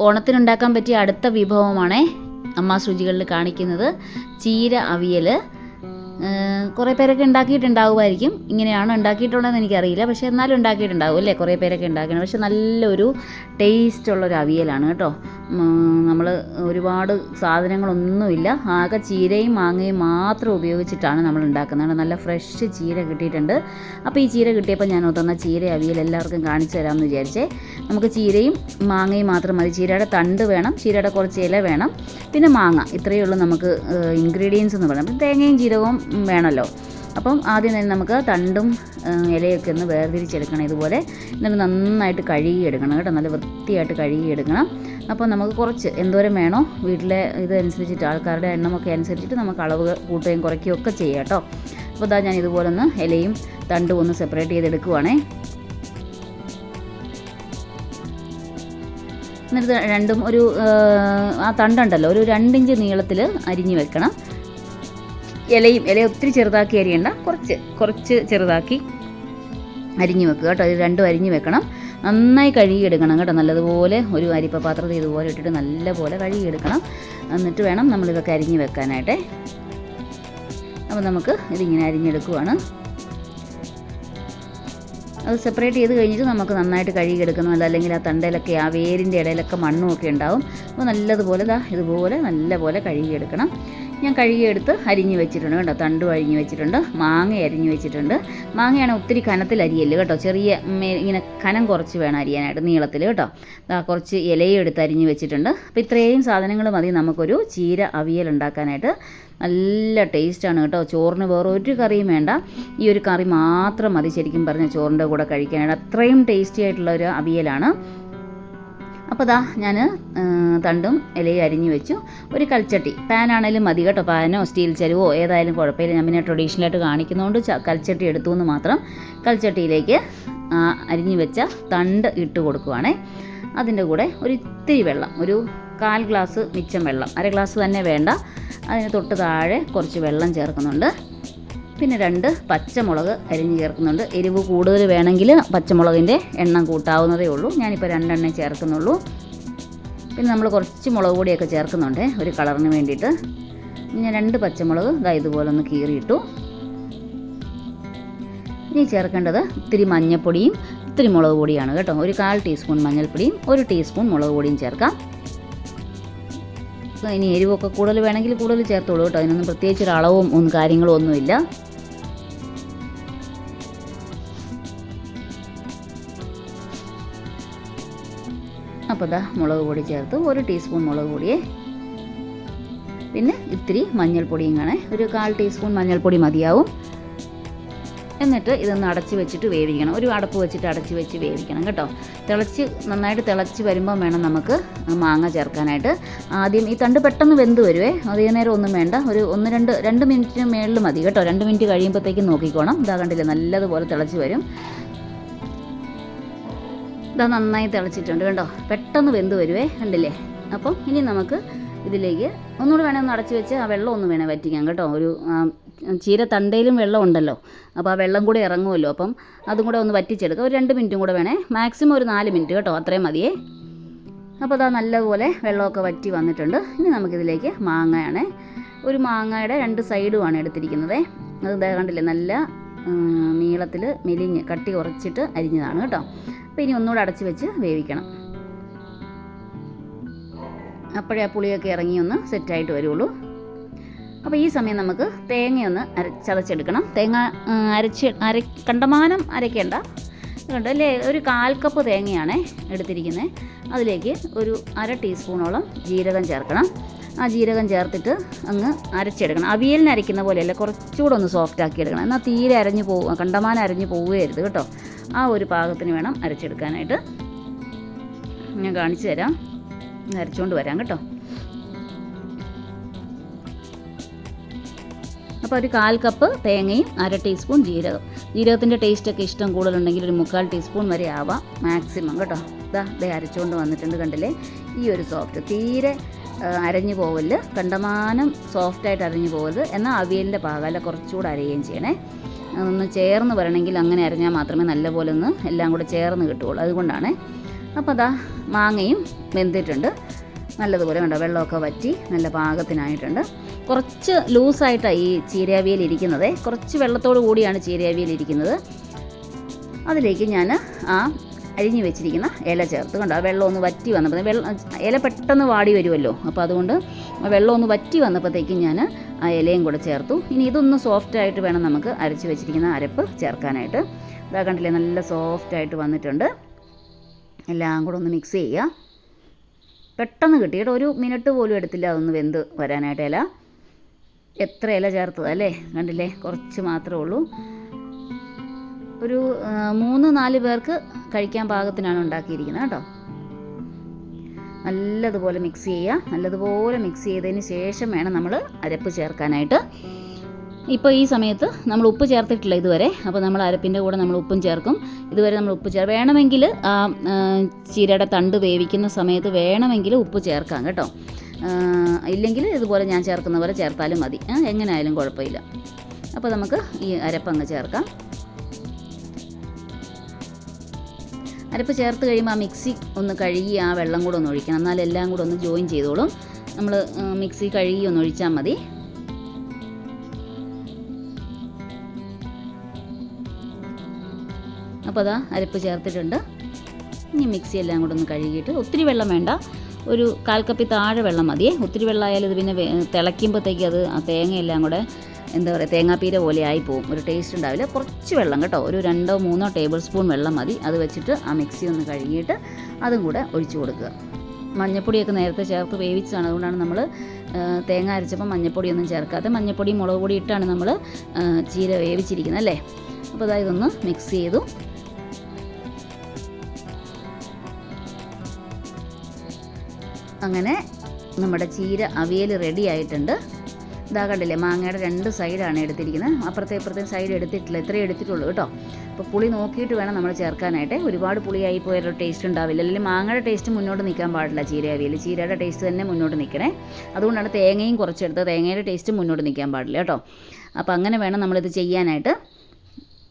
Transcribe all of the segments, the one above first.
ഓണത്തിനുണ്ടാക്കാൻ പറ്റിയ അടുത്ത വിഭവമാണ് അമ്മ സൂചികളിൽ കാണിക്കുന്നത് ചീര അവിയൽ കുറേ പേരൊക്കെ ഉണ്ടാക്കിയിട്ടുണ്ടാവുമായിരിക്കും. ഇങ്ങനെയാണ് ഉണ്ടാക്കിയിട്ടുള്ളതെന്ന് എനിക്കറിയില്ല. പക്ഷേ എന്നാലും ഉണ്ടാക്കിയിട്ടുണ്ടാവും അല്ലേ? കുറേ പേരൊക്കെ ഉണ്ടാക്കണം. പക്ഷെ നല്ലൊരു ടേസ്റ്റ് ഉള്ളൊരു അവിയലാണ് കേട്ടോ. നമ്മൾ ഒരുപാട് സാധനങ്ങളൊന്നുമില്ല. ആകെ ചീരയും മാങ്ങയും മാത്രം ഉപയോഗിച്ചിട്ടാണ് നമ്മൾ ഉണ്ടാക്കുന്നത്. നല്ല ഫ്രഷ് ചീര കിട്ടിയിട്ടുണ്ട്. അപ്പോൾ ഈ ചീര കിട്ടിയപ്പോൾ ഞാൻ ഒത്തുന്ന ചീര അവിയൽ എല്ലാവർക്കും കാണിച്ചു തരാമെന്ന് വിചാരിച്ചേ. നമുക്ക് ചീരയും മാങ്ങയും മാത്രം മതി. ചീരയുടെ തണ്ട് വേണം. ചീരയുടെ കുറച്ച് ഇല വേണം. പിന്നെ മാങ്ങ. ഇത്രയേ ഉള്ളൂ നമുക്ക് ഇൻഗ്രീഡിയൻസ് എന്ന് പറയാം തേങ്ങയും ജീരകവും വേണമല്ലോ. അപ്പം ആദ്യം തന്നെ നമുക്ക് തണ്ടും ഇലയൊക്കെ ഒന്ന് വേർതിരിച്ചെടുക്കണം ഇതുപോലെ. എന്നിട്ട് നന്നായിട്ട് കഴുകിയെടുക്കണം കേട്ടോ. നല്ല വൃത്തിയായിട്ട് കഴുകിയെടുക്കണം. അപ്പോൾ നമുക്ക് കുറച്ച് എന്തോരം വേണോ വീട്ടിലെ ഇതനുസരിച്ചിട്ട് ആൾക്കാരുടെ എണ്ണമൊക്കെ അനുസരിച്ചിട്ട് നമുക്ക് അളവ് കൂട്ടുകയും കുറയ്ക്കുകയും ഒക്കെ ചെയ്യാം കേട്ടോ. അപ്പോൾ ഇതാ ഞാൻ ഇതുപോലെ ഒന്ന് ഇലയും തണ്ടും ഒന്ന് സെപ്പറേറ്റ് ചെയ്തെടുക്കുവാണേ. എന്നിട്ട് രണ്ടും ഒരു ആ തണ്ടുണ്ടല്ലോ. ഒരു രണ്ടിഞ്ച് നീളത്തിൽ അരിഞ്ഞ് വെക്കണം. ഇലയും ഇല ഒത്തിരി ചെറുതാക്കി അരിയണ്ട. കുറച്ച് കുറച്ച് ചെറുതാക്കി അരിഞ്ഞ് വെക്കുക കേട്ടോ. ഇത് രണ്ടും അരിഞ്ഞ് വെക്കണം. നന്നായി കഴുകിയെടുക്കണം കേട്ടോ. നല്ലതുപോലെ ഒരു അരിപ്പ പാത്രത്തിൽ ഇതുപോലെ ഇട്ടിട്ട് നല്ലപോലെ കഴുകിയെടുക്കണം. എന്നിട്ട് വേണം നമ്മളിതൊക്കെ അരിഞ്ഞ് വെക്കാനായിട്ട്. അപ്പോൾ നമുക്ക് ഇതിങ്ങനെ അരിഞ്ഞെടുക്കുവാണ്. അത് സെപ്പറേറ്റ് ചെയ്ത് കഴിഞ്ഞിട്ട് നമുക്ക് നന്നായിട്ട് കഴുകിയെടുക്കണം. അല്ലെങ്കിൽ ആ തണ്ടയിലൊക്കെ ആ വേരിന്റെ ഇടയിലൊക്കെ മണ്ണും ഒക്കെ ഉണ്ടാവും. അപ്പോൾ നല്ലതുപോലെ ഇതാ ഇതുപോലെ നല്ലപോലെ കഴുകിയെടുക്കണം. ഞാൻ കഴുകിയെടുത്ത് അരിഞ്ഞ് വെച്ചിട്ടുണ്ട് കേട്ടോ. തണ്ടും അരിഞ്ഞ് വെച്ചിട്ടുണ്ട്. മാങ്ങ അരിഞ്ഞ് വെച്ചിട്ടുണ്ട്. മാങ്ങയാണ് ഒത്തിരി കനത്തിൽ അരിയൽ കേട്ടോ. ചെറിയ ഇങ്ങനെ കനം കുറച്ച് വേണം അരിയാനായിട്ട് നീളത്തിൽ കേട്ടോ. കുറച്ച് ഇലയും എടുത്ത് അരിഞ്ഞ് വെച്ചിട്ടുണ്ട്. അപ്പോൾ ഇത്രയും സാധനങ്ങൾ മതി നമുക്കൊരു ചീര അവിയൽ ഉണ്ടാക്കാനായിട്ട്. നല്ല ടേസ്റ്റാണ് കേട്ടോ. ചോറിന് വേറെ ഒരു കറിയും വേണ്ട. ഈ ഒരു കറി മാത്രം മതി ശരിക്കും പറഞ്ഞാൽ ചോറിന്റെ കൂടെ കഴിക്കാനായിട്ട്. അത്രയും ടേസ്റ്റി ആയിട്ടുള്ള ഒരു അവിയലാണ്. അപ്പോൾ ദാ ഞാൻ തണ്ടും ഇലയും അരിഞ്ഞു വെച്ചു. ഒരു കൽച്ചട്ടി. പാനാണേലും മതി കേട്ടോ. പാനോ സ്റ്റീൽ ചരുവോ ഏതായാലും കുഴപ്പമില്ല. ഞാൻ പിന്നെ ട്രഡീഷണലായിട്ട് കാണിക്കുന്നതുകൊണ്ട് കൽച്ചട്ടി എടുത്തു എന്ന് മാത്രം കൽച്ചട്ടിയിലേക്ക് അരിഞ്ഞു വെച്ച തണ്ട് ഇട്ട് കൊടുക്കുവാണേ. അതിന്റെ കൂടെ ഒരു ഇത്തിരി വെള്ളം ഒരു കാൽ ഗ്ലാസ് മിച്ചം വെള്ളം. അര ഗ്ലാസ് തന്നെ വേണ്ട. അതിന് തൊട്ട് താഴെ കുറച്ച് വെള്ളം ചേർക്കുന്നുണ്ട്. പിന്നെ രണ്ട് പച്ചമുളക് അരിഞ്ഞ് ചേർക്കുന്നുണ്ട്. എരിവ് കൂടുതൽ വേണമെങ്കിൽ പച്ചമുളകിന്റെ എണ്ണം കൂട്ടാവുന്നതേ ഉള്ളൂ. ഞാനിപ്പോൾ രണ്ടെണ്ണം ചേർക്കുന്നുള്ളൂ. പിന്നെ നമ്മൾ കുറച്ച് മുളക് പൊടിയൊക്കെ ചേർക്കുന്നുണ്ട് ഒരു കളറിന് വേണ്ടിയിട്ട്. ഞാൻ രണ്ട് പച്ചമുളക് ഇതാ ഇതുപോലെ ഒന്ന് കീറിയിട്ടു. ഇനി ചേർക്കേണ്ടത് ഇത്തിരി മഞ്ഞൾപ്പൊടിയും ഇത്തിരി മുളക് പൊടിയാണ് കേട്ടോ. ഒരു കാൽ ടീസ്പൂൺ മഞ്ഞൾപ്പൊടിയും ഒരു ടീസ്പൂൺ മുളക് പൊടിയും ചേർക്കാം. ഇനി എരിവൊക്കെ കൂടുതൽ വേണമെങ്കിൽ കൂടുതൽ ചേർത്തോളൂ കേട്ടോ. അതിനൊന്നും പ്രത്യേകിച്ച് ഒരു അളവും ഒന്നും കാര്യങ്ങളും ഒന്നുമില്ല. അപ്പോൾ ഇതാ മുളക് പൊടി ചേർത്ത് ഒരു ടീസ്പൂൺ മുളക് പൊടിയെ. പിന്നെ ഇത്തിരി മഞ്ഞൾപ്പൊടിയും കാണേ. ഒരു കാൽ ടീസ്പൂൺ മഞ്ഞൾപ്പൊടി മതിയാവും. എന്നിട്ട് ഇതൊന്ന് അടച്ച് വെച്ചിട്ട് വേവിക്കണം. ഒരു അടപ്പ് വെച്ചിട്ട് അടച്ച് വെച്ച് വേവിക്കണം കേട്ടോ. തിളച്ച് നന്നായിട്ട് തിളച്ച് വരുമ്പോൾ വേണം നമുക്ക് മാങ്ങ ചേർക്കാനായിട്ട്. ആദ്യം ഈ തണ്ട് പെട്ടെന്ന് വെന്ത് വരുവേ. അധികം നേരം ഒന്നും വേണ്ട. ഒരു ഒന്ന് രണ്ട് രണ്ട് മിനിറ്റിന് മേളിൽ മതി കേട്ടോ. രണ്ട് മിനിറ്റ് കഴിയുമ്പോഴത്തേക്കും നോക്കിക്കോണം. ഇതാ കണ്ടില്ലേ നല്ലതുപോലെ തിളച്ച് വരും. ഇതാ നന്നായി തിളച്ചിട്ടുണ്ട് കണ്ടോ? പെട്ടെന്ന് വെന്ത് വരുവേ കണ്ടില്ലേ? അപ്പം ഇനി നമുക്ക് ഇതിലേക്ക് ഒന്നുകൂടി വേണേൽ ഒന്ന് അടച്ച് വെച്ച് ആ വെള്ളം ഒന്ന് വേണേൽ വറ്റിക്കാം കേട്ടോ. ഒരു ചീര തണ്ടയിലും വെള്ളം ഉണ്ടല്ലോ. അപ്പോൾ ആ വെള്ളം കൂടെ ഇറങ്ങുമല്ലോ. അപ്പം അതും കൂടെ ഒന്ന് വറ്റിച്ചെടുക്കുക ഒരു രണ്ട് മിനിറ്റും കൂടെ വേണേ. മാക്സിമം ഒരു നാല് മിനിറ്റ് കേട്ടോ. അത്രയും മതിയേ. അപ്പോൾ അതാ നല്ലപോലെ വെള്ളമൊക്കെ വറ്റി വന്നിട്ടുണ്ട്. ഇനി നമുക്കിതിലേക്ക് മാങ്ങയാണ്. ഒരു മാങ്ങയുടെ രണ്ട് സൈഡുമാണ് എടുത്തിരിക്കുന്നത്. അത് കണ്ടില്ലേ? നല്ല നീളത്തിൽ മെലിഞ്ഞ് കട്ടി കുറച്ചിട്ട് അരിഞ്ഞതാണ് കേട്ടോ. അപ്പോൾ ഇനി ഒന്നുകൂടെ അടച്ച് വെച്ച് വേവിക്കണം. അപ്പോഴേ ആ പുളിയൊക്കെ ഇറങ്ങി ഒന്ന് സെറ്റായിട്ട് വരുള്ളൂ. അപ്പോൾ ഈ സമയം നമുക്ക് തേങ്ങയൊന്ന് അര ചതച്ചെടുക്കണം. തേങ്ങ അരച്ച് അര കണ്ടമാനം അരയ്ക്കേണ്ട. കണ്ട്? അല്ലേ? ഒരു കാൽ കപ്പ് തേങ്ങയാണ് എടുത്തിരിക്കുന്നത് അതിലേക്ക് ഒരു അര ടീസ്പൂണോളം ജീരകം ചേർക്കണം. ആ ജീരകം ചേർത്തിട്ട് അങ്ങ് അരച്ചെടുക്കണം. അവിയലിന് അരയ്ക്കുന്ന പോലെയല്ല കുറച്ചുകൂടെ ഒന്ന് സോഫ്റ്റ് ആക്കി എടുക്കണം എന്നാൽ തീരെ അരഞ്ഞു പോകും കണ്ടമാനം അരഞ്ഞു പോവുകയരുത് കേട്ടോ. ആ ഒരു പാകത്തിന് വേണം അരച്ചെടുക്കാനായിട്ട്. ഞാൻ കാണിച്ചു തരാം. അരച്ചുകൊണ്ട് വരാം കേട്ടോ. അപ്പോൾ ഒരു കാൽ കപ്പ് തേങ്ങയും അര ടീസ്പൂൺ ജീരകം. ജീരകത്തിന്റെ ടേസ്റ്റൊക്കെ ഇഷ്ടം കൂടുതലുണ്ടെങ്കിൽ ഒരു മുക്കാൽ ടീസ്പൂൺ വരെ ആവാം മാക്സിമം കേട്ടോ. ഇതാ ദേ അരച്ചുകൊണ്ട് വന്നിട്ടുണ്ട് കണ്ടില്ലേ? ഈ ഒരു സോഫ്റ്റ് തീരെ അരഞ്ഞു പോവൽ കണ്ടമാനം സോഫ്റ്റായിട്ട് അരഞ്ഞു പോവരുത് എന്നാൽ അവിയലിന്റെ പാകല കുറച്ചുകൂടെ അരയുകയും ചെയ്യണേ. ഒന്ന് ചേർന്ന് വരണമെങ്കിൽ അങ്ങനെ അരഞ്ഞാൽ മാത്രമേ നല്ലപോലെ ഒന്ന് എല്ലാം കൂടെ ചേർന്ന് കിട്ടുകയുള്ളൂ. അതുകൊണ്ടാണ് അപ്പോൾ അതാ മാങ്ങയും വെന്തിട്ടുണ്ട്. നല്ലതുപോലെ കണ്ടോ വെള്ളമൊക്കെ വറ്റി നല്ല പാകത്തിനായിട്ടുണ്ട്. കുറച്ച് ലൂസായിട്ടാണ് ഈ ചീരാവിയിൽ ഇരിക്കുന്നത്. കുറച്ച് വെള്ളത്തോടു കൂടിയാണ് ചീരാവിയിൽ ഇരിക്കുന്നത്. അതിലേക്ക് ഞാൻ ആ അരിഞ്ഞു വെച്ചിരിക്കുന്ന ഇല ചേർത്ത്. കണ്ടോ വെള്ളം ഒന്ന് വറ്റി വന്നപ്പോൾ വെള്ളം ഇല പെട്ടെന്ന് വാടി വരുമല്ലോ. അപ്പോൾ അതുകൊണ്ട് വെള്ളം ഒന്ന് വറ്റി വന്നപ്പോഴത്തേക്കും ഞാൻ ആ ഇലയും കൂടെ ചേർത്തു. ഇനി ഇതൊന്ന് സോഫ്റ്റ് ആയിട്ട് വേണം നമുക്ക് അരച്ച് വെച്ചിരിക്കുന്ന അരപ്പ് ചേർക്കാനായിട്ട്. ഇതാ കണ്ടില്ലേ നല്ല സോഫ്റ്റ് ആയിട്ട് വന്നിട്ടുണ്ട്. എല്ലാം കൂടെ ഒന്ന് മിക്സ് ചെയ്യുക. പെട്ടെന്ന് കിട്ടി കേട്ടോ ഒരു മിനിറ്റ് പോലും എടുത്തില്ല അതൊന്ന് വെന്ത് വരാനായിട്ട് ഇല. എത്ര ഇല ചേർത്തത് അല്ലേ? കണ്ടില്ലേ കുറച്ച് മാത്രമേ ഉള്ളൂ. ഒരു മൂന്ന് നാല് പേർക്ക് കഴിക്കാൻ പാകത്തിനാണ് ഉണ്ടാക്കിയിരിക്കുന്നത് കേട്ടോ. നല്ലതുപോലെ മിക്സ് ചെയ്യുക. നല്ലതുപോലെ മിക്സ് ചെയ്തതിന് ശേഷം വേണം നമ്മൾ അരപ്പ് ചേർക്കാനായിട്ട്. ഇപ്പോൾ ഈ സമയത്ത് നമ്മൾ ഉപ്പ് ചേർത്തിട്ടില്ല ഇതുവരെ. അപ്പോൾ നമ്മൾ അരപ്പിന്റെ കൂടെ നമ്മൾ ഉപ്പും ചേർക്കും. ഇതുവരെ നമ്മൾ ഉപ്പ് ചേർ വേണമെങ്കിൽ ആ ചീരയുടെ തണ്ട് വേവിക്കുന്ന സമയത്ത് വേണമെങ്കിൽ ഉപ്പ് ചേർക്കാം കേട്ടോ. ഇല്ലെങ്കിൽ ഇതുപോലെ ഞാൻ ചേർക്കുന്ന പോലെ ചേർത്താലും മതി. എങ്ങനെ എങ്ങനെയായാലും കുഴപ്പമില്ല. അപ്പോൾ നമുക്ക് ഈ അരപ്പങ്ങ് ചേർക്കാം. അരപ്പ് ചേർത്ത് കഴിയുമ്പോൾ ആ മിക്സി ഒന്ന് കഴുകി ആ വെള്ളം കൂടെ ഒന്ന് ഒഴിക്കണം. എന്നാൽ എല്ലാം കൂടെ ഒന്ന് ജോയിൻ ചെയ്തോളും. നമ്മൾ മിക്സി കഴുകി ഒന്ന് ഒഴിച്ചാൽ മതി. അപ്പോൾ അതാ അരപ്പ് ചേർത്തിട്ടുണ്ട്. ഇനി മിക്സി എല്ലാം കൂടെ ഒന്ന് കഴുകിയിട്ട് ഒത്തിരി വെള്ളം വേണ്ട. ഒരു കാൽ കപ്പി താഴെ വെള്ളം മതിയേ. ഒത്തിരി വെള്ളമായാലും ഇത് പിന്നെ തിളയ്ക്കുമ്പോഴത്തേക്ക് അത് ആ തേങ്ങയെല്ലാം കൂടെ എന്താ പറയുക തേങ്ങാപ്പീര പോലെ പോകും ഒരു ടേസ്റ്റ് ഉണ്ടാവില്ല. കുറച്ച് വെള്ളം കേട്ടോ. ഒരു രണ്ടോ മൂന്നോ ടേബിൾ സ്പൂൺ വെള്ളം മതി. അത് വെച്ചിട്ട് ആ മിക്സി ഒന്ന് കഴുകിയിട്ട് അതും കൂടെ ഒഴിച്ചു കൊടുക്കുക. മഞ്ഞപ്പൊടിയൊക്കെ നേരത്തെ ചേർത്ത് വേവിച്ചതാണ്. അതുകൊണ്ടാണ് നമ്മൾ തേങ്ങ അരച്ചപ്പോൾ മഞ്ഞപ്പൊടിയൊന്നും ചേർക്കാതെ മഞ്ഞപ്പൊടി മുളക് പൊടി ഇട്ടാണ് നമ്മൾ ചീര വേവിച്ചിരിക്കുന്നത് അല്ലേ? അപ്പോൾ അതായത് ഇതൊന്ന് മിക്സ് ചെയ്തു. അങ്ങനെ നമ്മുടെ ചീര അവിയൽ റെഡി ആയിട്ടുണ്ട്. ഇതാ കണ്ടില്ലേ മാങ്ങയുടെ രണ്ട് സൈഡാണ് എടുത്തിരിക്കുന്നത്. അപ്പുറത്തെ ഇപ്പുറത്തെ സൈഡ് എടുത്തിട്ടില്ല ഇത്രയും എടുത്തിട്ടുള്ളൂ കേട്ടോ. അപ്പോൾ പുളി നോക്കിയിട്ട് വേണം നമ്മൾ ചേർക്കാനായിട്ട്. ഒരുപാട് പുളിയായി പോയാലോ ടേസ്റ്റ് ഉണ്ടാവില്ല. അല്ലെങ്കിൽ മാങ്ങയുടെ ടേസ്റ്റ് മുന്നോട്ട് നിൽക്കാൻ പാടില്ല ചീരയാവിയിൽ. ചീരയുടെ ടേസ്റ്റ് തന്നെ മുന്നോട്ട് നിൽക്കണേ. അതുകൊണ്ടാണ് തേങ്ങയും കുറച്ചെടുത്ത് തേങ്ങയുടെ ടേസ്റ്റ് മുന്നോട്ട് നിൽക്കാൻ പാടില്ല കേട്ടോ. അപ്പോൾ അങ്ങനെ വേണം നമ്മളിത് ചെയ്യാനായിട്ട്.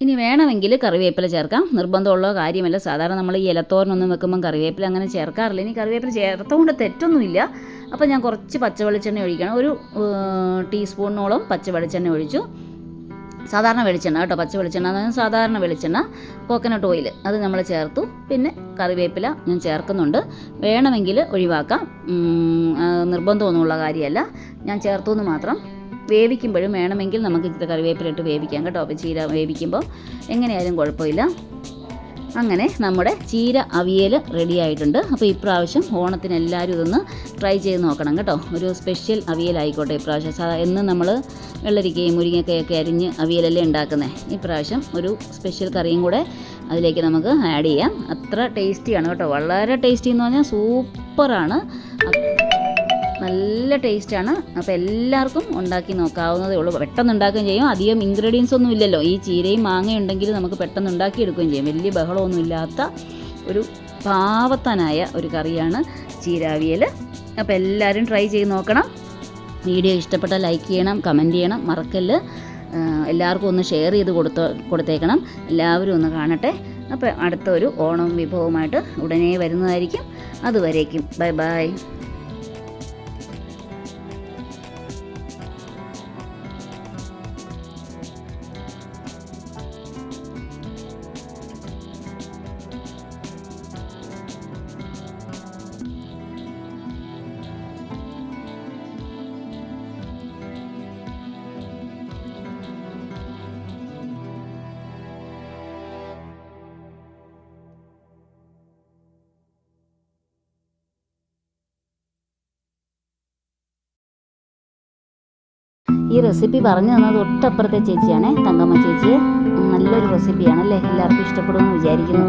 ഇനി വേണമെങ്കിൽ കറിവേപ്പില ചേർക്കാം. നിർബന്ധമുള്ള കാര്യമല്ല. സാധാരണ നമ്മൾ ഈ ഇലത്തോരനൊന്നും വെക്കുമ്പം കറിവേപ്പില അങ്ങനെ ചേർക്കാറില്ല. ഇനി കറിവേപ്പില ചേർത്തുകൊണ്ട് തെറ്റൊന്നുമില്ല. അപ്പോൾ ഞാൻ കുറച്ച് പച്ച വെളിച്ചെണ്ണ ഒഴിക്കണം. ഒരു ഏർ, ടീസ്പൂണിനോളം പച്ച വെളിച്ചെണ്ണ ഒഴിച്ചു. സാധാരണ വെളിച്ചെണ്ണ കേട്ടോ. പച്ച വെളിച്ചെണ്ണ അതായത് സാധാരണ വെളിച്ചെണ്ണ. കോക്കനട്ട് ഓയിൽ അത് നമ്മൾ ചേർത്തു. പിന്നെ കറിവേപ്പില ഞാൻ ചേർക്കുന്നുണ്ട്. വേണമെങ്കിൽ ഒഴിവാക്കാം. നിർബന്ധമൊന്നുമുള്ള കാര്യമല്ല. ഞാൻ ചേർത്തു എന്ന് മാത്രം. വേവിക്കുമ്പോഴും വേണമെങ്കിൽ നമുക്ക് ഇച്ചിരി കറിവേപ്പിലിട്ട് വേവിക്കാം കേട്ടോ. അപ്പോൾ ചീര വേവിക്കുമ്പോൾ എങ്ങനെയായാലും കുഴപ്പമില്ല. അങ്ങനെ നമ്മുടെ ചീര അവിയൽ റെഡി ആയിട്ടുണ്ട്. അപ്പോൾ ഇപ്രാവശ്യം ഓണത്തിന് എല്ലാവരും ഇതൊന്ന് ട്രൈ ചെയ്ത് നോക്കണം കേട്ടോ. ഒരു സ്പെഷ്യൽ അവിയലായിക്കോട്ടെ ഇപ്രാവശ്യം. സാധാ എന്ന് നമ്മൾ വെള്ളരിക്കയും മുരിങ്ങക്കയൊക്കെ അരിഞ്ഞ് അവിയലല്ലേ ഉണ്ടാക്കുന്നത് ഇപ്രാവശ്യം ഒരു സ്പെഷ്യൽ കറിയും കൂടെ അതിലേക്ക് നമുക്ക് ആഡ് ചെയ്യാം. അത്ര ടേസ്റ്റിയാണ് കേട്ടോ. വളരെ ടേസ്റ്റി എന്ന് പറഞ്ഞാൽ സൂപ്പറാണ് നല്ല ടേസ്റ്റാണ്. അപ്പോൾ എല്ലാവർക്കും ഉണ്ടാക്കി നോക്കാവുന്നതേ ഉള്ളൂ. പെട്ടെന്ന് ഉണ്ടാക്കുകയും ചെയ്യും. അധികം ഇൻഗ്രീഡിയൻസ് ഒന്നും ഇല്ലല്ലോ. ഈ ചീരയും മാങ്ങയും ഉണ്ടെങ്കിൽ നമുക്ക് പെട്ടെന്ന് ഉണ്ടാക്കിയെടുക്കുകയും ചെയ്യും. വലിയ ബഹളമൊന്നും ഇല്ലാത്ത ഒരു പാവത്താനായ ഒരു കറിയാണ് ചീരാവിയൽ. അപ്പോൾ എല്ലാവരും ട്രൈ ചെയ്ത് നോക്കണം. വീഡിയോ ഇഷ്ടപ്പെട്ട ലൈക്ക് ചെയ്യണം കമന്റ് ചെയ്യണം. മറക്കല്ല്. എല്ലാവർക്കും ഒന്ന് ഷെയർ ചെയ്ത് കൊടുത്ത കൊടുത്തേക്കണം. എല്ലാവരും ഒന്ന് കാണട്ടെ. അപ്പോൾ അടുത്തൊരു ഓണം വിഭവമായിട്ട് ഉടനെ വരുന്നതായിരിക്കും. അതുവരേക്കും. ബൈ ബൈ ഈ റെസിപ്പി പറഞ്ഞു തന്നത് തൊട്ടപ്പുറത്തെ ചേച്ചിയാണേ തങ്കമ്മ ചേച്ചി നല്ലൊരു റെസിപ്പിയാണ് അല്ലേ എല്ലാവർക്കും ഇഷ്ടപ്പെടുമെന്ന് വിചാരിക്കുന്നു.